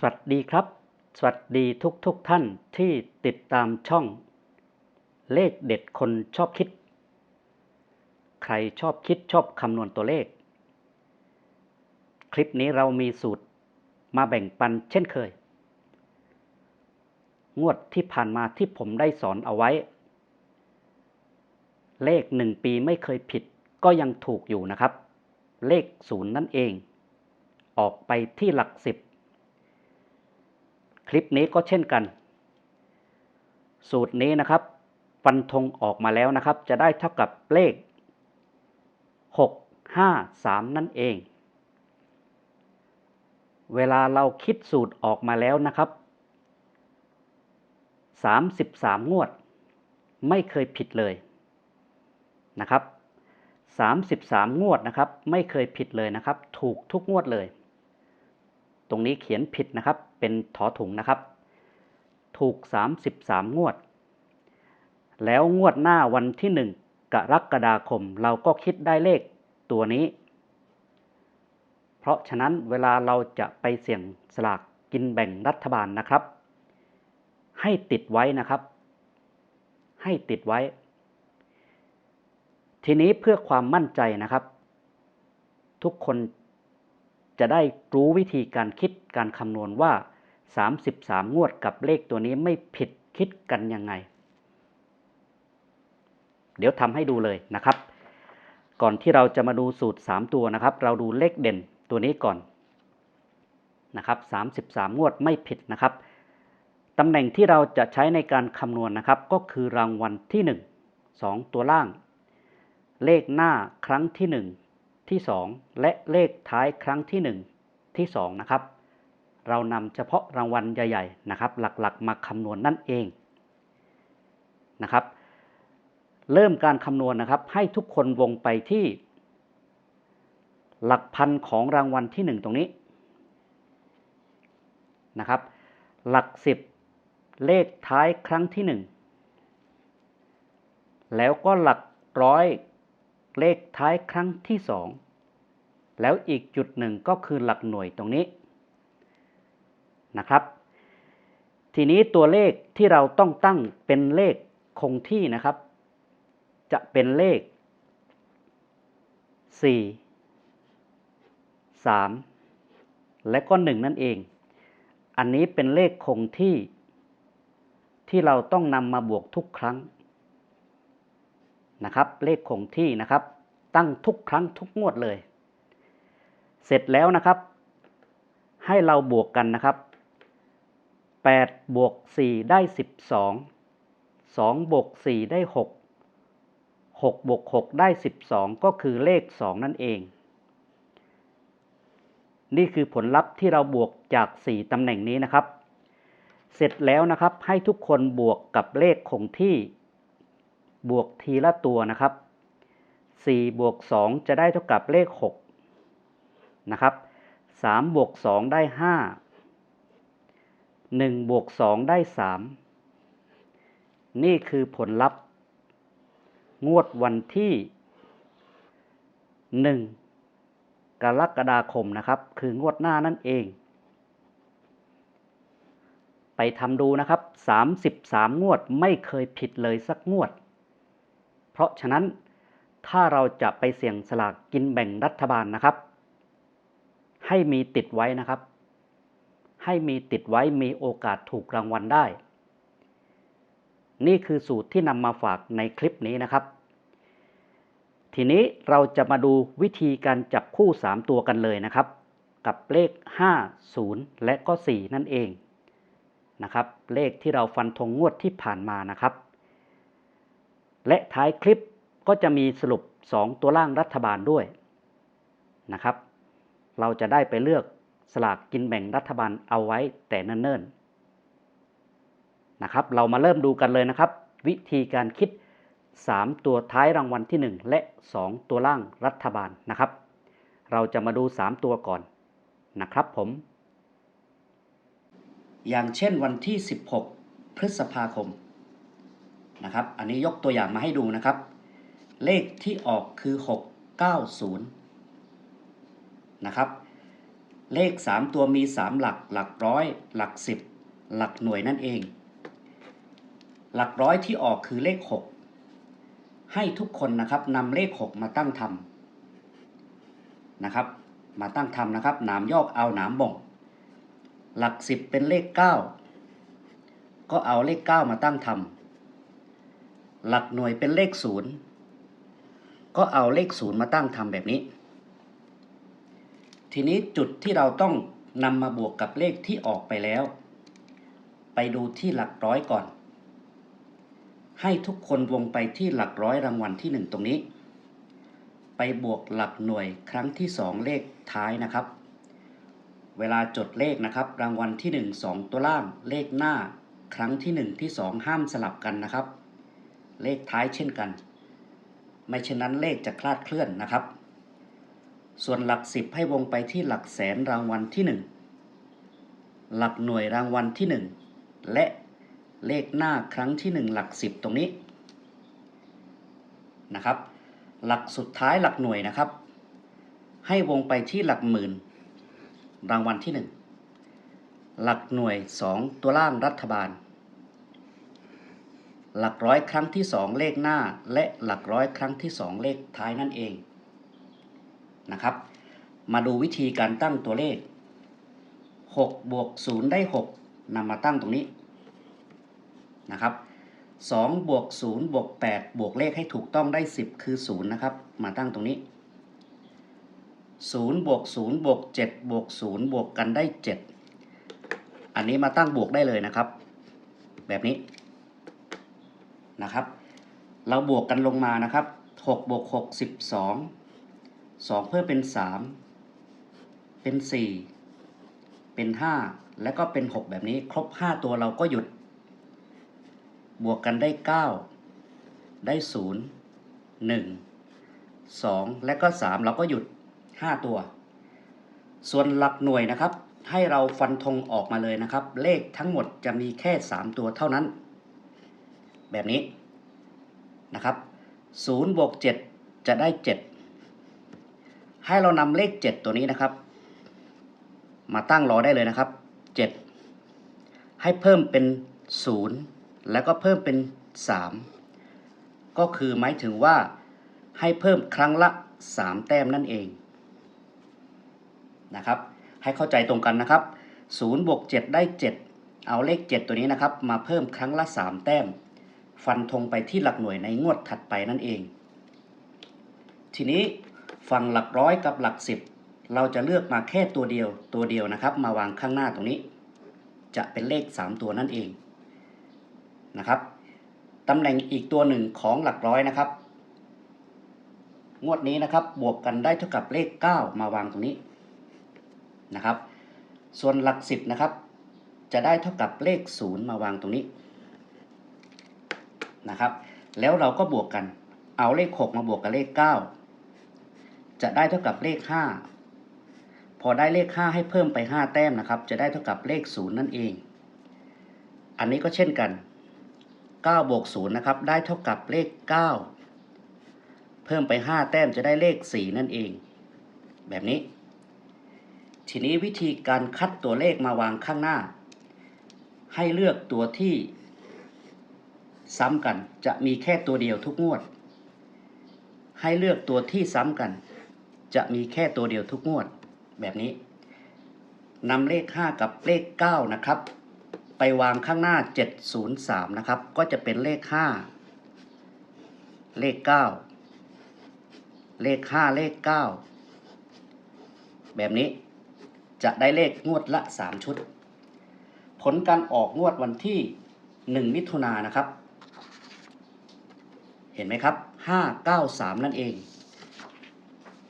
สวัสดีครับ สวัสดีทุกทุกท่านที่ติดตามช่อง เลขเด็ดคนชอบคิด ใครชอบคิดชอบคำนวณตัวเลข คลิปนี้เรามีสูตรมาแบ่งปันเช่นเคย งวดที่ผ่านมาที่ผมได้สอนเอาไว้ เลขหนึ่งปีไม่เคยผิดก็ยังถูกอยู่นะครับ เลขศูนย์นั่นเอง ออกไปที่หลักสิบ คลิปนี้ก็เช่นกัน สูตรนี้นะครับ ฟันธงออกมาแล้วนะครับ จะได้เท่ากับเลข 6 5 3 นั่นเอง เวลาเราคิดสูตรออกมาแล้วนะครับ 33 งวด ไม่เคยผิดเลยนะครับ33 งวดนะครับ ไม่เคยผิดเลยนะครับ ถูกทุกงวดเลย ตรงนี้เขียนผิดนะครับ เป็นถอถุงนะครับ ถูก 33 งวด แล้วงวดหน้าวันที่ 1 กรกฎาคมเราก็คิดได้เลขตัวนี้ เพราะฉะนั้นเวลาเราจะไปเสี่ยงสลากกินแบ่งรัฐบาลนะครับ ให้ติดไว้นะครับ ให้ติดไว้ ทีนี้เพื่อความมั่นใจนะครับ ทุกคนจะได้รู้วิธีการคิดการคำนวณว่า 33 งวดกับเลขตัวนี้ไม่ผิดคิดกันยังไง เดี๋ยวทำให้ดูเลยนะครับ ก่อนที่เราจะมาดูสูตร 3 ตัวนะครับ เราดูเลขเด่นตัวนี้ก่อนนะครับ33 งวดไม่ผิดนะครับตำแหน่งที่เราจะใช้ในการคำนวณนะครับ ก็คือรางวัลที่ 1 2 ตัวล่าง เลขหน้าครั้งที่ 1 ที่ 2 และเลขท้ายครั้งที่ 1 ที่ 2 นะครับ เรานำเฉพาะรางวัลใหญ่ๆนะครับ หลักๆ มาคำนวณนั่นเองนะครับ เริ่มการคำนวณนะครับ ให้ทุกคนวงไปที่ หลักพันของรางวัลที่ 1 ตรงนี้นะครับ หลัก 10 เลขท้ายครั้งที่ 1 แล้วก็หลักร้อยเลขท้ายครั้งที่ 2 แล้วอีกจุดหนึ่งก็คือหลักหน่วยตรงนี้ นะครับ ทีนี้ตัวเลขที่เราต้องตั้งเป็นเลขคงที่นะครับ จะเป็นเลข 4 3 และก็ 1 นั่นเอง อันนี้เป็นเลขคงที่ ที่เราต้องนำมาบวกทุกครั้งนะครับ เลขคงที่นะครับ ตั้งทุกครั้งทุกงวดเลย เสร็จแล้วนะครับ ให้เราบวกกันนะครับ 8 บวก 4 ได้ 12 2 บวก 4 ได้ 6 6 บวก 6 ได้ 12 ก็คือเลข 2 นั่นเอง นี่คือผลลัพธ์ที่เราบวกจาก 4 ตำแหน่งนี้นะครับ เสร็จแล้วนะครับให้ทุกคนบวกกับเลขคงที่ บวกทีละตัวนะครับ 4 บวก 2 จะได้เท่ากับเลข 6 นะครับ 3 บวก 2 ได้ 5 1บวก2ได้ 3 นี่คือผลลัพธ์ งวดวันที่ 1 กรกฎาคมนะครับ คืองวดหน้านั่นเอง ไปทำดูนะครับ 33 งวดไม่เคยผิดเลยสักงวด เพราะฉะนั้นถ้าเราจะไปเสี่ยงสลากกินแบ่งรัฐบาลนะครับ ให้มีติดไว้นะครับ ให้มีติดไว้มีโอกาสถูกรางวัลได้ นี่คือสูตรที่นำมาฝากในคลิปนี้นะครับ ทีนี้เราจะมาดูวิธีการจับคู่ 3 ตัวกันเลยนะครับ กับเลข 5 0 และก็ 4 นั่นเองนะครับ เลขที่เราฟันธงงวดที่ผ่านมานะครับ และท้ายคลิปก็จะมีสรุป 2 ตัวล่างรัฐบาลด้วยนะครับ เราจะได้ไปเลือก สลากกินแบ่งรัฐบาลเอาไว้แต่เนิ่นๆนะครับ เรามาเริ่มดูกันเลยนะครับ วิธีการคิด 3 ตัวท้ายรางวัลที่ 1 และ 2 ตัวล่างรัฐบาลนะครับ เราจะมาดู 3 ตัวก่อนนะครับผม อย่างเช่นวันที่ 16 พฤษภาคมนะครับ อันนี้ยกตัวอย่างมาให้ดูนะครับ เลขที่ออกคือ 690 นะครับ เลข 3 ตัวมี 3 หลัก หลักร้อย หลัก 10 หลักหน่วยนั่นเอง หลักร้อยที่ออกคือเลข 6 ให้ทุกคนนะครับนำเลข 6 มาตั้งทำนะครับ มาตั้งทำนะครับหนามยอกเอาหนามบ่ง หลัก 10 เป็นเลข 9 ก็เอาเลข 9 มาตั้งทำหลักหน่วยเป็นเลข 0 ก็เอาเลข 0 มาตั้งทำแบบนี้ ทีนี้จุดที่เราต้องนำมาบวกกับเลขที่ออกไปแล้ว ไปดูที่หลักร้อยก่อน ให้ทุกคนวงไปที่หลักร้อยรางวัลที่ 1 ตรงนี้ ไปบวกหลักหน่วยครั้งที่ 2 เลขท้ายนะครับ เวลาจดเลขนะครับ รางวัลที่ 1 2 ตัวล่าง เลขหน้า ครั้งที่ 1 ที่ 2 ห้ามสลับกันนะครับ เลขท้ายเช่นกัน ไม่เช่นนั้นเลขจะคลาดเคลื่อนนะครับ ส่วนหลักสิบให้วงไปที่หลักแสนรางวัลที่หนึ่งหลักหน่วยรางวัลที่หนึ่งและเลขหน้าครั้งที่หนึ่งหลักสิบตรงนี้นะครับ หลักสุดท้ายหลักหน่วยนะครับ ให้วงไปที่หลักหมื่น รางวัลที่หนึ่งหลักหน่วยสองตัวล่างรัฐบาล หลักร้อยครั้งที่สองเลขหน้าและหลักร้อยครั้งที่สองเลขท้ายนั่นเอง นะครับ มาดูวิธีการตั้งตัวเลข 6 บวก 0 ได้ 6นำมาตั้งตรงนี้นะครับ2บวก0บวก8บวกเลขให้ถูกต้องได้ 10 คือ 0 นะครับ มาตั้งตรงนี้0บวก0บวก7บวก0บวกกันได้ 7 อันนี้มาตั้งบวกได้เลยนะครับ แบบนี้นะครับ เราบวกกันลงมานะครับ6บวก6 12 สองเพิ่มเป็นสามเป็นสี่เป็นห้าแล้วก็เป็นหกแบบนี้ ครบห้าตัวเราก็หยุด บวกกันได้เก้าได้ศูนย์หนึ่งสองและก็สามเราก็หยุดห้าตัว ส่วนหลักหน่วยนะครับ ให้เราฟันธงออกมาเลยนะครับ เลขทั้งหมดจะมีแค่สามตัวเท่านั้น แบบนี้นะครับศูนย์บวกเจ็ดจะได้เจ็ด ให้เรานำเลข 7 ตัวนี้นะครับ มาตั้งรอได้เลยนะครับ 7 ให้เพิ่มเป็น 0 แล้วก็เพิ่มเป็น 3 ก็คือหมายถึงว่าให้เพิ่มครั้งละ 3 แต้มนั่นเองนะครับ ให้เข้าใจตรงกันนะครับ0บวก7ได้ 7 เอาเลข 7 ตัวนี้นะครับ มาเพิ่มครั้งละ 3 แต้ม ฟันธงไปที่หลักหน่วยในงวดถัดไปนั่นเอง ทีนี้ ฝั่งหลักร้อยกับหลักสิบเราจะเลือกมาแค่ตัวเดียวตัวเดียวนะครับ มาวางข้างหน้าตรงนี้ จะเป็นเลข 3 ตัวนั่นเองนะครับตำแหน่งอีกตัวหนึ่งของหลักร้อยนะครับ งวดนี้นะครับบวกกันได้เท่ากับเลข 9 มาวางตรงนี้นะครับ ส่วนหลักสิบนะครับ จะได้เท่ากับเลข 0 มาวางตรงนี้นะครับ แล้วเราก็บวกกัน เอาเลข 6 มาบวกกับเลข 9 จะได้เท่ากับเลข 5 พอได้เลข 5 ให้เพิ่มไป 5 แต้มนะครับ จะได้เท่ากับเลข 0 นั่นเอง อันนี้ก็เช่นกัน9บวก0นะครับ ได้เท่ากับเลข 9 เพิ่มไป 5 แต้มจะได้เลข 4 นั่นเอง แบบนี้ ทีนี้วิธีการคัดตัวเลขมาวางข้างหน้า ให้เลือกตัวที่ซ้ำกัน จะมีแค่ตัวเดียวทุกงวด ให้เลือกตัวที่ซ้ำกัน จะมีแค่ตัวเดียวทุกงวดแบบนี้นำเลข 5 กับเลข 9 นะครับ ไปวางข้างหน้า 703 นะครับ ก็จะเป็นเลข 5 เลข 9 เลข 5 เลข 9 แบบนี้จะได้เลขงวดละ 3 ชุด ผลการออกงวดวันที่ 1 มิถุนายนนะครับ เห็นไหมครับ 593 นั่นเอง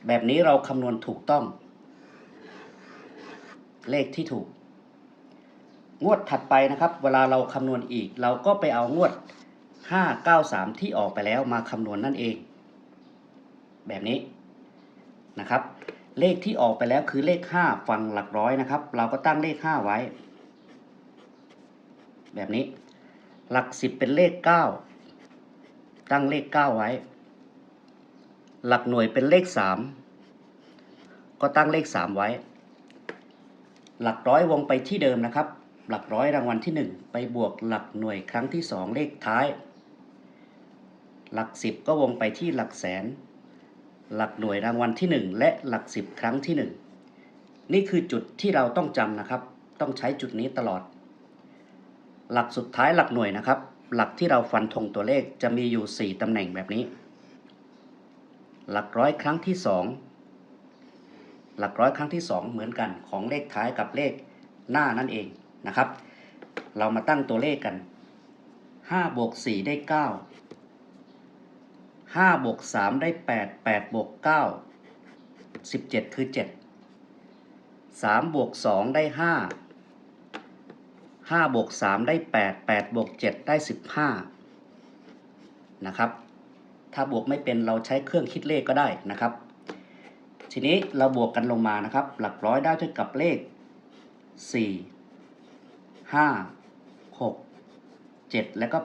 แบบนี้เราคำนวณถูกต้อง เลขที่ถูก งวดถัดไปนะครับ เวลาเราคำนวณอีก เราก็ไปเอางวด 593 ที่ออกไปแล้วมาคำนวณนั่นเอง แบบนี้นะครับ เลขที่ออกไปแล้วคือเลข 5 ฝั่งหลักร้อยนะครับ เราก็ตั้งเลข 5 ไว้ แบบนี้ หลัก 10 เป็นเลข 9 ตั้งเลข 9 ไว้ หลักหน่วยเป็นเลข3ก็ตั้งเลข3ไว้ หลักร้อยวงไปที่เดิมนะครับ หลักร้อยรางวัลที่1ไปบวกหลักหน่วยครั้งที่2เลขท้าย หลัก10ก็วงไปที่หลักแสน หลักหน่วยรางวัลที่1และหลัก10ครั้งที่1นี่คือจุดที่เราต้องจำนะครับ ต้องใช้จุดนี้ตลอด หลักสุดท้ายหลักหน่วยนะครับ หลักที่เราฟันธงตัวเลขจะมีอยู่ 4ตำแหน่งแบบนี้ หลักร้อยครั้งที่ 2 หลักร้อยครั้งที่ 2 เหมือนกันของเลขท้ายกับเลขหน้านั่นเองนะครับ เรามาตั้งตัวเลขกัน5บวก4ได้ 9 5บวก3ได้ 8 8บวก9 17 คือ 7 3บวก2ได้ 5 5บวก3ได้ 8 8บวก7ได้ 15 นะครับ ถ้าบวกไม่เป็นเราใช้เครื่องคิดเลขก็ได้นะครับ ทีนี้เราบวกกันลงมานะครับ หลักร้อยได้ด้วยกับเลข 4 5 6 7 แล้วก็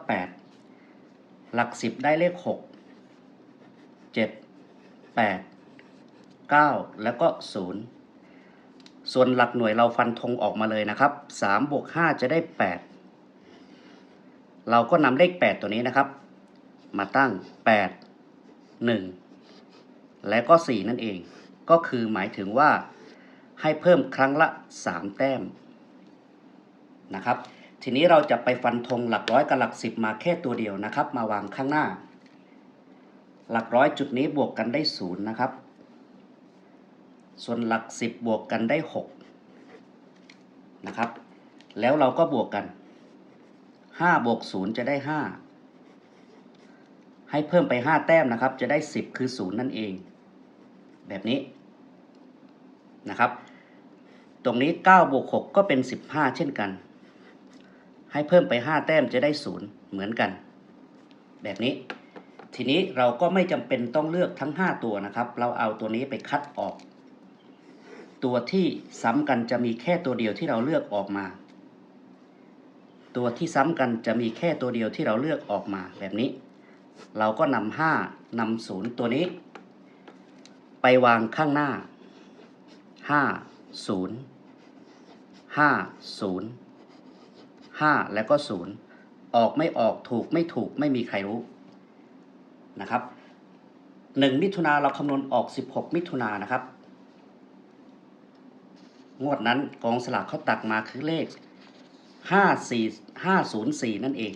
8 หลัก 10 ได้เลข 6 7 8 9 แล้วก็ 0 ส่วนหลักหน่วยเราฟันธงออกมาเลยนะครับ3บวก5จะได้ 8 เราก็นำเลข 8 ตัวนี้นะครับ มาตั้ง 8 1 และก็ 4 นั่นเอง ก็คือหมายถึงว่าให้เพิ่มครั้งละ 3 แต้มนะครับ ทีนี้เราจะไปฟันธงหลักร้อยกับหลัก10มาแค่ตัวเดียวนะครับ มาวางข้างหน้า หลักร้อยจุดนี้บวกกันได้0นะครับ ส่วนหลัก10บวกกันได้6นะครับ แล้วเราก็บวกกัน5บวก0จะได้ 5 ให้เพิ่มไป 5 แต้มนะครับ จะได้ 10 คือ 0 นั่นเอง แบบนี้นะครับ ตรงนี้9บวก6ก็เป็น 15 เช่นกัน ให้เพิ่มไป 5 แต้มจะได้ 0 เหมือนกัน แบบนี้ ทีนี้เราก็ไม่จำเป็นต้องเลือกทั้ง 5 ตัวนะครับ เราเอาตัวนี้ไปคัดออก ตัวที่ซ้ำกันจะมีแค่ตัวเดียวที่เราเลือกออกมาตัวที่ซ้ำกันจะมีแค่ตัวเดียวที่เราเลือกออกมาแบบนี้ เราก็นำห้านำศูนย์ตัวนี้ ไปวางข้างหน้าห้าศูนย์ห้าศูนย์ห้าแล้วก็ศูนย์ออกไม่ออกถูกไม่ถูกไม่มีใครรู้นะครับหนึ่งมิถุนาเราคำนวณออก16มิถุนานะครับ งวดนั้นกองสลากเขาตักมาคือเลข54 504นั่นเอง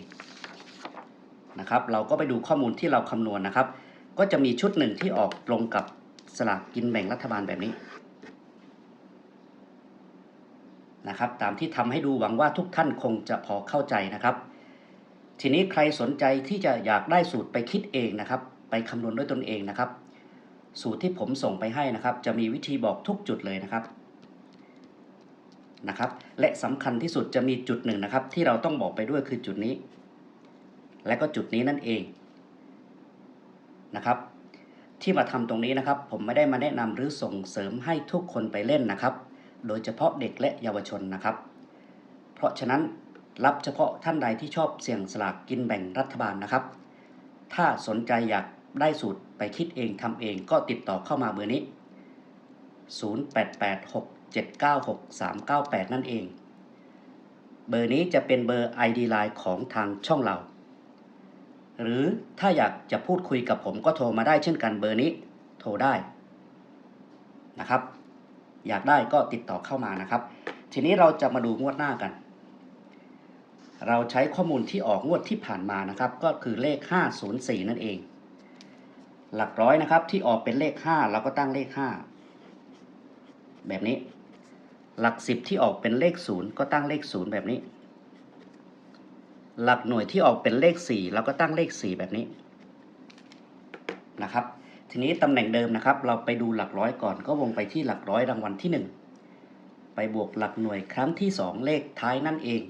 นะครับ เราก็ไปดูข้อมูลที่เราคำนวณนะครับ ก็จะมีชุดหนึ่งที่ออกตรงกับสลากกินแบ่งรัฐบาลแบบนี้นะครับตามที่ทำให้ดูหวังว่าทุกท่านคงจะพอเข้าใจนะครับ ทีนี้ใครสนใจที่จะอยากได้สูตรไปคิดเองนะครับ ไปคำนวณด้วยตนเองนะครับ สูตรที่ผมส่งไปให้นะครับ จะมีวิธีบอกทุกจุดเลยนะครับนะครับ และสำคัญที่สุดจะมีจุดหนึ่งนะครับ ที่เราต้องบอกไปด้วยคือจุดนี้ และก็จุดนี้นั่นเองนะครับ ที่มาทำตรงนี้นะครับ ผมไม่ได้มาแนะนำหรือส่งเสริมให้ทุกคนไปเล่นนะครับ โดยเฉพาะเด็กและเยาวชนนะครับ เพราะฉะนั้นรับเฉพาะท่านใดที่ชอบเสี่ยงสลากกินแบ่งรัฐบาลนะครับ ถ้าสนใจอยากได้สูตรไปคิดเองทำเองก็ติดต่อเข้ามาเบอร์นี้ 0886 796 398 นั่นเอง เบอร์นี้จะเป็นเบอร์ ID Line ของทางช่องเรา หรือถ้าอยากจะพูดคุยกับผมก็โทรมาได้เช่นกันเบอร์นี้ โทรได้นะครับ อยากได้ก็ติดต่อเข้ามานะครับ ทีนี้เราจะมาดูงวดหน้ากัน เราใช้ข้อมูลที่ออกงวดที่ผ่านมานะครับ ก็คือเลข 504 นั่นเอง หลักร้อยนะครับที่ออกเป็นเลข 5 เราก็ตั้งเลข 5 แบบนี้ หลัก 10 ที่ออกเป็นเลข 0 ก็ตั้งเลข 0 แบบนี้ หลักหน่วยที่ออกเป็นเลข4เราก็ตั้งเลข 4 แบบนี้นะครับ ทีนี้ตำแหน่งเดิมนะครับ เราไปดูหลักร้อยก่อนก็วงไปที่หลักร้อยรางวัลที่ 1 ไปบวกหลักหน่วยครั้งที่ 2 เลขท้ายนั่นเอง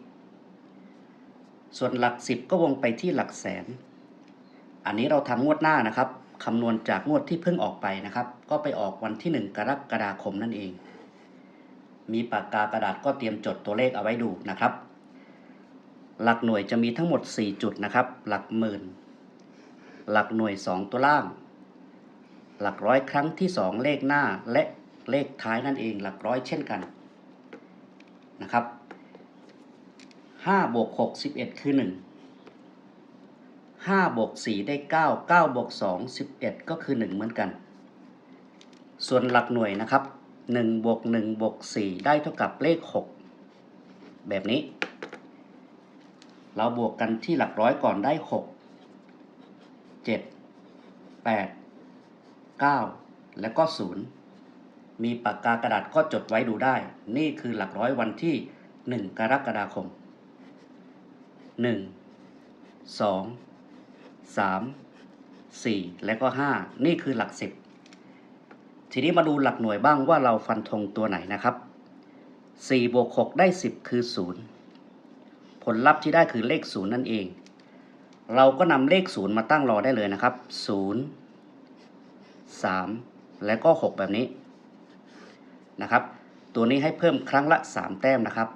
ส่วนหลัก 10 ก็วงไปที่หลักแสน อันนี้เราทำงวดหน้านะครับคำนวณจากงวดที่เพิ่งออกไปนะครับ ก็ไปออกวันที่ 1 กรกฎาคมนั่นเอง มีปากกากระดาษก็เตรียมจดตัวเลขเอาไว้ดูนะครับ หลักหน่วยจะมีทั้งหมด 4 จุดนะครับ หลักหมื่น หลักหน่วย 2 ตัวล่าง หลักร้อยครั้งที่ 2 เลขหน้าและเลขท้ายนั่นเอง หลักร้อยเช่นกันนะครับห้าบวกหกสิบเอ็ดคือหนึ่งห้าบวกสี่ได้เก้าเก้าบวกสองสิบเอ็ดก็คือหนึ่งเหมือนกัน ส่วนหลักหน่วยนะครับหนึ่งบวกหนึ่งบวกสี่ได้เท่ากับเลขหกแบบนี้ เราบวกกันที่หลักร้อยก่อนได้หกเจ็ดแปดเก้าแล้วก็ศูนย์มีปากกากระดาษก็จดไว้ดูได้ นี่คือหลักร้อยวันที่หนึ่งกรกฎาคมหนึ่งสองสามสี่และก็ห้านี่คือหลักสิบทีนี้มาดูหลักหน่วยบ้างว่าเราฟันธงตัวไหนนะครับ 4 บวก 6 ได้ 10 คือ 0 ลลัพธ์ที่ได้คือเลข 0 นั่นเอง เราก็นำเลข 0 มาตั้งรอได้เลยนะครับ 0 3 และก็ 6 แบบนี้นะครับ ตัวนี้ให้เพิ่มครั้งละ 3 แต้มนะครับ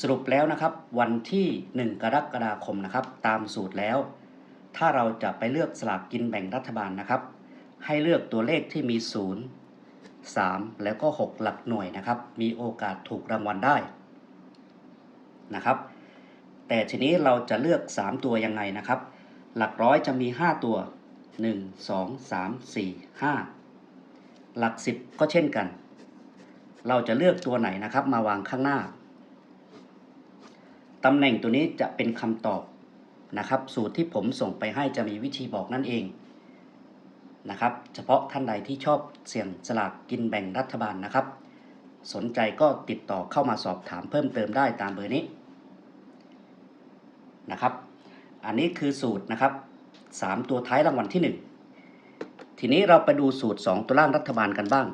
สรุปแล้วนะครับ วันที่ 1 กรกฎาคมนะครับ ตามสูตรแล้ว ถ้าเราจะไปเลือกสลากกินแบ่งรัฐบาลนะครับ ให้เลือกตัวเลขที่มี 0 3 แล้วก็ 6 หลักหน่วยนะครับ มีโอกาสถูกรางวัลได้ นะครับ แต่ทีนี้เราจะเลือก 3 ตัวยังไงนะครับ หลักร้อยจะมี 5 ตัว 1 2 3 4 5 หลัก 10 ก็เช่นกัน เราจะเลือกตัวไหนนะครับมาวางข้างหน้าตำแหน่งตัวนี้จะเป็นคำตอบนะครับ สูตรที่ผมส่งไปให้จะมีวิธีบอกนั่นเองนะครับ เฉพาะท่านใดที่ชอบเสี่ยงสลากกินแบ่งรัฐบาลนะครับ สนใจก็ติดต่อเข้ามาสอบถามเพิ่มเติมได้ตามเบอร์นี้นะครับ อันนี้คือสูตรนะครับ 3 ตัวท้ายรางวัลที่ 1 ทีนี้เราไปดูสูตร 2 ตัวล่างรัฐบาลกันบ้าง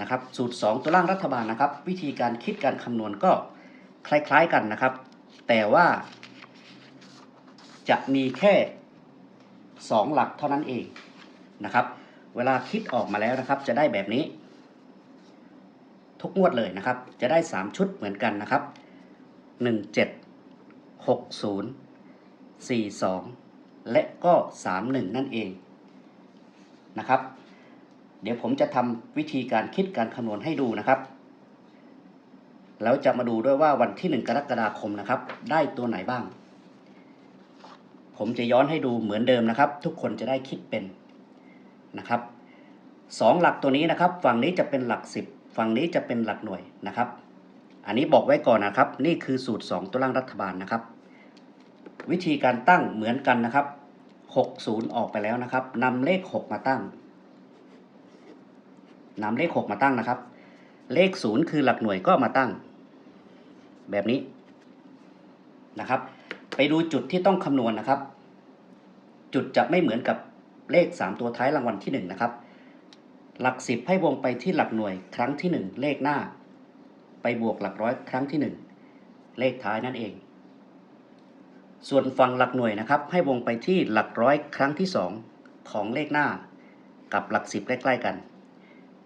นะครับ สูตร 2 ตัวล่างรัฐบาลนะครับ วิธีการคิดการคำนวณก็คล้ายๆกันนะครับ แต่ว่า จะมีแค่ 2 หลักเท่านั้นเองนะครับ เวลาคิดออกมาแล้วนะครับ จะได้แบบนี้ ทุกงวดเลยนะครับ จะได้ 3 ชุดเหมือนกันนะครับ 1 7 6 0 4 2 และก็ 3 1 นั่นเองนะครับ เดี๋ยวผมจะทำวิธีการคิดการคำนวณให้ดูนะครับ แล้วจะมาดูด้วยว่าวันที่ 1 กรกฎาคมนะครับ ได้ตัวไหนบ้าง ผมจะย้อนให้ดูเหมือนเดิมนะครับ ทุกคนจะได้คิดเป็นนะครับสองหลักตัวนี้นะครับ ฝั่งนี้จะเป็นหลัก 10 ฝั่งนี้จะเป็นหลักหน่วยนะครับ อันนี้บอกไว้ก่อนนะครับ นี่คือสูตร 2 ตัวล่างรัฐบาลนะครับ วิธีการตั้งเหมือนกันนะครับ 60 ออกไปแล้วนะครับนำเลข 6 มาตั้งนำเลข 6 มาตั้งนะครับ เลข 0 คือหลักหน่วยก็มาตั้ง แบบนี้นะครับ ไปดูจุดที่ต้องคำนวณนะครับ จุดจะไม่เหมือนกับเลข 3 ตัวท้ายรางวัลที่ 1 นะครับ หลัก10ให้วงไปที่หลักหน่วยครั้งที่ 1 เลขหน้า ไปบวกหลักร้อยครั้งที่ 1 เลขท้ายนั่นเอง ส่วนฝั่งหลักหน่วยนะครับ ให้วงไปที่หลักร้อยครั้งที่ 2 ของเลขหน้า กับหลัก10ใกล้ๆกัน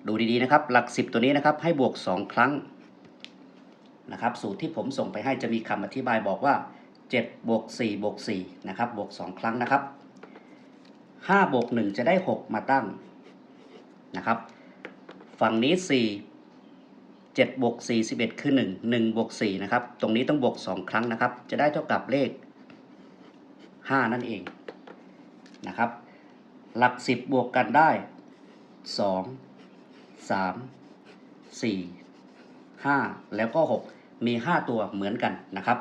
ดูดีๆนะครับ หลัก10ตัวนี้นะครับ ให้บวก 2 ครั้งนะครับ สูตรที่ผมส่งไปให้จะมีคำอธิบายบอกว่า7บวก4บวก4นะครับบวก 2 ครั้งนะครับ5บวก1จะได้ 6 มาตั้ง นะครับ ฝั่งนี้ 4 7บวก4 11 คือ 1 1บวก4นะครับ ตรงนี้ต้องบวก 2 ครั้งนะครับ จะได้เท่ากับเลข 5 นั่นเองนะครับ หลัก 10 บวกกันได้ 2 3 4 5 แล้วก็ 6 มี 5 ตัวเหมือนกันนะครับ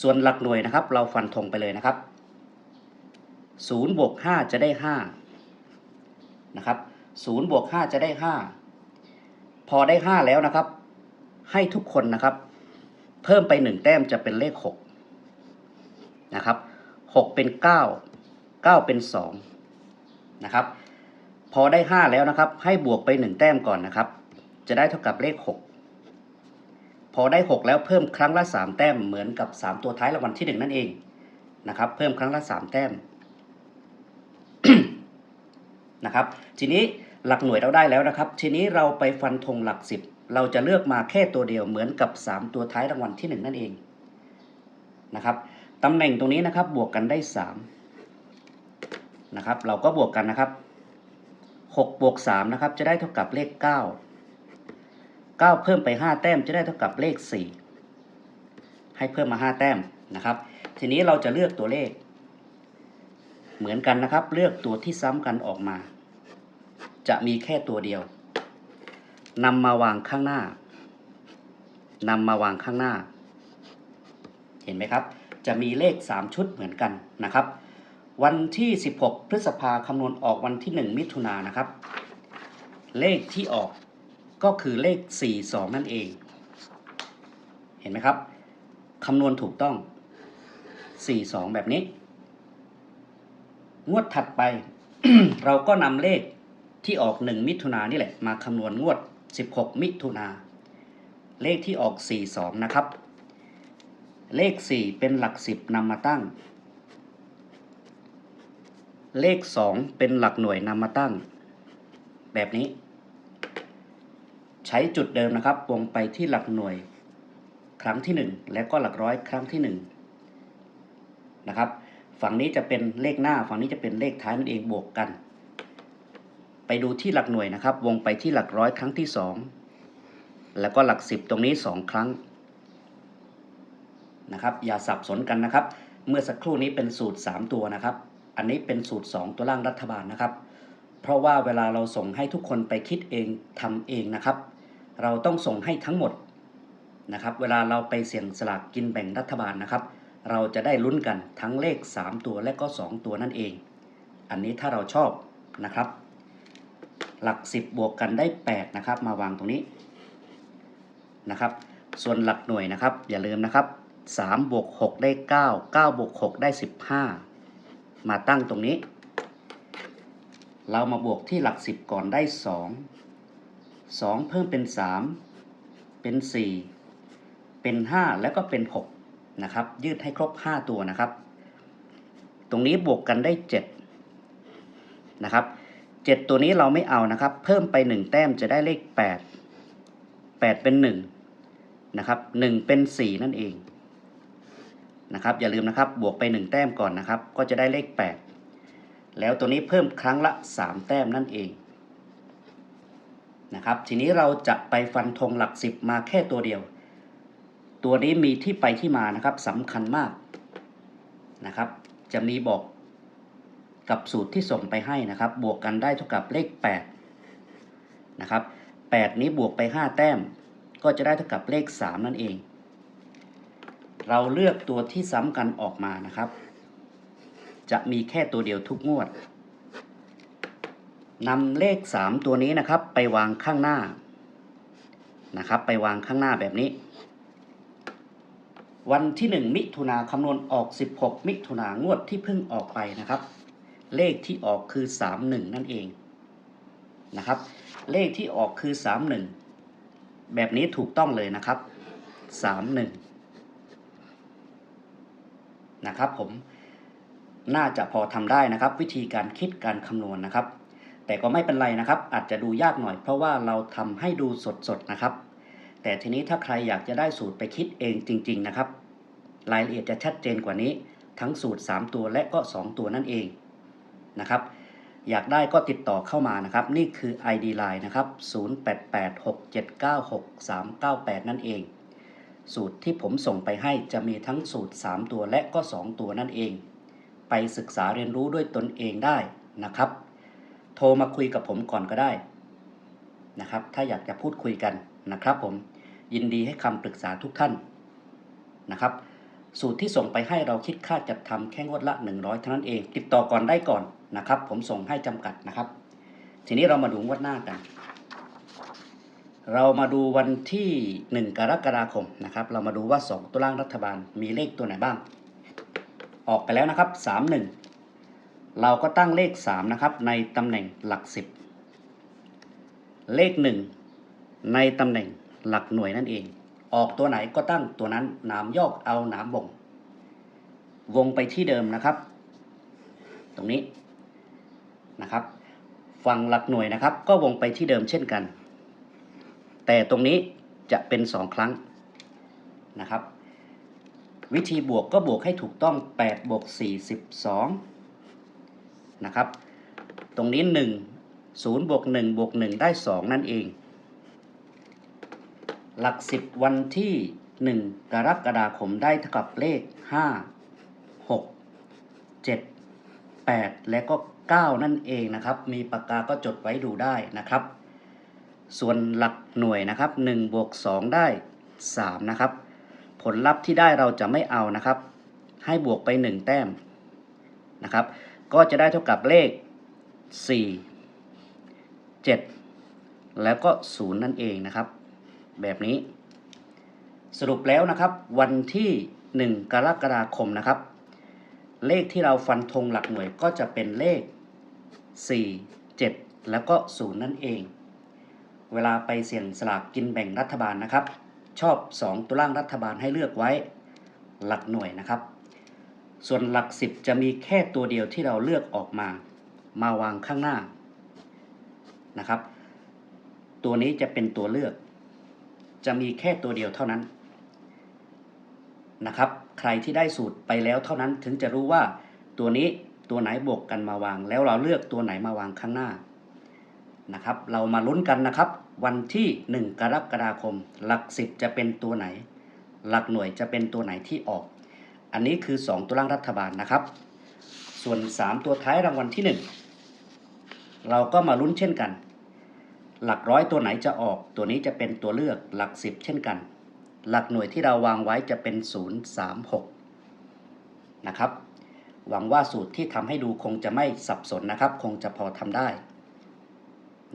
ส่วนหลักหน่วยนะครับ เราฟันธงไปเลยนะครับ0บวก5จะได้5นะครับ 0บวก5จะได้5พอได้5แล้วนะครับ ให้ทุกคนนะครับ เพิ่มไป1แต้มจะเป็นเลข6นะครับ6เป็น9 9เป็น2นะครับพอได้5แล้วนะครับ ให้บวกไป1แต้มก่อนนะครับ จะได้เท่ากับเลข6พอได้ 6 แล้วเพิ่มครั้งละ 3 แต้มเหมือนกับ 3 ตัวท้ายรางวัลที่ 1 นั่นเองนะครับ เพิ่มครั้งละ 3 แต้มนะครับ ทีนี้ หลักหน่วยเราได้แล้วนะครับ ทีนี้เราไปฟันธงหลัก10เราจะเลือกมาแค่ตัวเดียวเหมือนกับ 3 ตัวท้ายรางวัลที่ 1 นั่นเองนะครับตำแหน่งตรงนี้นะครับบวกกันได้3นะครับเราก็บวกกันนะครับ6บวก3นะครับจะได้เท่ากับเลข 9 9 เพิ่มไป 5 แต้มจะได้เท่ากับเลข 4 ให้เพิ่มมา 5 แต้มนะครับ ทีนี้เราจะเลือกตัวเลข เหมือนกันนะครับ เลือกตัวที่ซ้ำกันออกมา จะมีแค่ตัวเดียวนำมาวางข้างหน้านำมาวางข้างหน้า เห็นไหมครับ จะมีเลข 3 ชุดเหมือนกันนะครับ วันที่ 16 พฤษภาคำนวณออกวันที่ 1 มิถุนายนนะครับ เลขที่ออกก็คือเลข 42 นั่นเอง เห็นไหมครับคำนวณถูกต้อง 42 แบบนี้ งวดถัดไป เราก็นำเลข ที่ออก 1 มิถุนานี่แหละ มาคำนวณงวด 16 มิถุนาเลขที่ออก 42 นะครับ เลข 4 เป็นหลัก 10นำมาตั้ง เลข 2 เป็นหลักหน่วยนำมาตั้ง แบบนี้ ใช้จุดเดิมนะครับวงไปที่หลักหน่วย ครั้งที่ 1 และก็หลักร้อยครั้งที่ 1 นะครับ ฝั่งนี้จะเป็นเลขหน้า ฝั่งนี้จะเป็นเลขท้ายนั่นเองบวกกัน ไปดูที่หลักหน่วยนะครับ วงไปที่หลักร้อยครั้งที่ 2 แล้วก็หลัก 10 ตรงนี้ 2 ครั้งนะครับ อย่าสับสนกันนะครับ เมื่อสักครู่นี้เป็นสูตร 3 ตัวนะครับ อันนี้เป็นสูตร 2 ตัวล่างรัฐบาลนะครับ เพราะว่าเวลาเราส่งให้ทุกคนไปคิดเองทำเองนะครับ เราต้องส่งให้ทั้งหมดนะครับ เวลาเราไปเสี่ยงสลากกินแบ่งรัฐบาลนะครับ เราจะได้ลุ้นกันทั้งเลข 3 ตัวและก็ 2 ตัวนั่นเอง อันนี้ถ้าเราชอบนะครับ หลัก 10 บวกกันได้ 8 นะครับ มาวางตรงนี้นะครับ ส่วนหลักหน่วยนะครับ อย่าลืมนะครับ3บวก6ได้ 9 9บวก6ได้ 15 มาตั้งตรงนี้ เรามาบวกที่หลัก 10 ก่อนได้ 2 2 เพิ่มเป็น 3 เป็น 4 เป็น 5 แล้วก็เป็น 6 นะครับ ยืดให้ครบ 5 ตัวนะครับ ตรงนี้บวกกันได้ 7 นะครับ 7 ตัวนี้เราไม่เอานะครับ เพิ่มไป 1 แต้มจะได้เลข 8 8 เป็น 1 นะครับ 1 เป็น 4 นั่นเองนะครับ อย่าลืมนะครับ บวกไป 1 แต้มก่อนนะครับ ก็จะได้เลข 8 แล้วตัวนี้เพิ่มครั้งละ 3 แต้มนั่นเองนะครับ ทีนี้เราจะไปฟันธงหลัก 10 มาแค่ตัวเดียว ตัวนี้มีที่ไปที่มานะครับสำคัญมากนะครับ จะมีบอก กับสูตรที่ส่งไปให้นะครับ บวกกันได้เท่ากับเลข8นะครับ8นี้บวกไป 5 แต้ม ก็จะได้เท่ากับเลข 3 นั่นเอง เราเลือกตัวที่ซ้ำกันออกมานะครับ จะมีแค่ตัวเดียวทุกงวดนำเลข 3 ตัวนี้นะครับ ไปวางข้างหน้านะครับ ไปวางข้างหน้าแบบนี้ วันที่ 1 มิถุนาคำนวณออก 16 มิถุนางวดที่เพิ่งออกไปนะครับ เลขที่ออกคือ 31 นั่นเองนะครับ เลขที่ออกคือ 31 แบบนี้ถูกต้องเลยนะครับ 31 นะครับผมน่าจะพอทำได้นะครับ วิธีการคิดการคำนวณนะครับ แต่ก็ไม่เป็นไรนะครับ อาจจะดูยากหน่อย เพราะว่าเราทำให้ดูสดๆนะครับ แต่ทีนี้ถ้าใครอยากจะได้สูตรไปคิดเองจริง ๆ นะครับ รายละเอียดจะชัดเจนกว่านี้ทั้งสูตร 3 ตัวและก็ 2 ตัวนั่นเอง นะครับ อยากได้ก็ติดต่อเข้ามานะครับ นี่คือ ID Line นะครับ 0886796398 นั่นเอง สูตรที่ผมส่งไปให้จะมีทั้งสูตร 3 ตัวและก็ 2 ตัวนั่นเอง ไปศึกษาเรียนรู้ด้วยตนเองได้นะครับ โทรมาคุยกับผมก่อนก็ได้นะครับ ถ้าอยากจะพูดคุยกันนะครับผมยินดีให้คำปรึกษาทุกท่านนะครับ สูตรที่ส่งไปให้เราคิดค่าจัดทำแค่งวดละ 100 เท่านั้นเอง ติดต่อก่อนได้ก่อนนะครับ ผมส่งให้จำกัดนะครับ ทีนี้เรามาดูงวดหน้ากัน เรามาดูวันที่ 1 กรกฎาคมนะครับ เรามาดูว่า 2 ตัวล่างรัฐบาลมีเลขตัวไหนบ้าง ออกไปแล้วนะครับ 31 เราก็ตั้งเลข 3 นะครับ ในตำแหน่งหลัก 10 เลข 1 ในตำแหน่งหลักหน่วยนั่นเอง ออกตัวไหนก็ตั้งตัวนั้นหนามยอกเอาหนามบ่งวงไปที่เดิมนะครับ ตรงนี้นะครับ ฝั่งหลักหน่วยนะครับ ก็วงไปที่เดิมเช่นกัน แต่ตรงนี้จะเป็น2ครั้งนะครับ วิธีบวกก็บวกให้ถูกต้อง8บวก42นะครับ ตรงนี้ 1 0บวก1บวก1ได้ 2 นั่นเอง หลักสิบวันที่หนึ่งกรกฎาคมได้เท่ากับเลขห้าหกเจ็ดแปดและก็เก้านั่นเองนะครับ มีปากกาก็จดไว้ดูได้นะครับ ส่วนหลักหน่วยนะครับ1บวก2 ได้ 3 นะครับ ผลลัพธ์ที่ได้เราจะไม่เอานะครับ ให้บวกไป 1 แต้มนะครับ ก็จะได้เท่ากับเลข 4 7 แล้วก็ 0 นั่นเองนะครับ แบบนี้ สรุปแล้วนะครับ วันที่ 1 กรกฎาคมนะครับ เลขที่เราฟันธงหลักหน่วยก็จะเป็นเลข 4 7 แล้วก็ 0 นั่นเอง เวลาไปเสี่ยงสลากกินแบ่งรัฐบาลนะครับ ชอบ 2 ตัวล่างรัฐบาลให้เลือกไว้หลักหน่วยนะครับ ส่วนหลัก 10 จะมีแค่ตัวเดียวที่เราเลือกออกมา มาวางข้างหน้านะครับ ตัวนี้จะเป็นตัวเลือก จะมีแค่ตัวเดียวเท่านั้นนะครับ ใครที่ได้สูตรไปแล้วเท่านั้นถึงจะรู้ว่าตัวนี้ตัวไหนบวกกันมาวาง แล้วเราเลือกตัวไหนมาวางข้างหน้านะครับ เรามาลุ้นกันนะครับ วันที่ 1 กรกฎาคม หลัก10จะเป็นตัวไหน หลักหน่วยจะเป็นตัวไหนที่ออก อันนี้คือ 2 ตัวล่างรัฐบาลนะครับ ส่วน 3 ตัวท้ายรางวัลที่ 1 เราก็มาลุ้นเช่นกัน หลักร้อยตัวไหนจะออกตัวนี้จะเป็นตัวเลือกหลัก 10 เช่นกัน หลักหน่วยที่เราวางไว้จะเป็น 036 นะครับ หวังว่าสูตรที่ทำให้ดูคงจะไม่สับสนนะครับ คงจะพอทำได้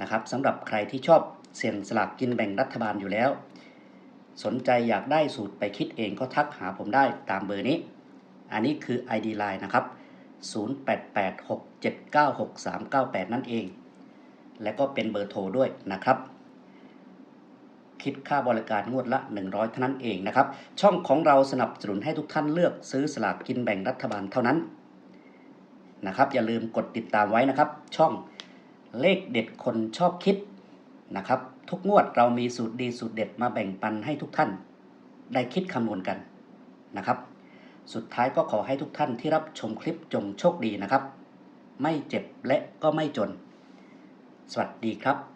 นะครับสำหรับใครที่ชอบเสี่ยงสลากกินแบ่งรัฐบาลอยู่แล้ว สนใจอยากได้สูตรไปคิดเองก็ทักหาผมได้ตามเบอร์นี้ อันนี้คือ ID Line นะครับ 0886796398 นั่นเอง และก็เป็นเบอร์โทรด้วยนะครับ คิดค่าบริการงวดละ 100 เท่านั้นเองนะครับ ช่องของเราสนับสนุนให้ทุกท่านเลือกซื้อสลากกินแบ่งรัฐบาลเท่านั้นนะครับ อย่าลืมกดติดตามไว้นะครับ ช่องเลขเด็ดคนชอบคิดนะครับ ทุกงวดเรามีสูตรดีสูตรเด็ดมาแบ่งปันให้ทุกท่าน ได้คิดคำนวณกันนะครับ สุดท้ายก็ขอให้ทุกท่านที่รับชมคลิปจงโชคดีนะครับ ไม่เจ็บและก็ไม่จน สวัสดีครับ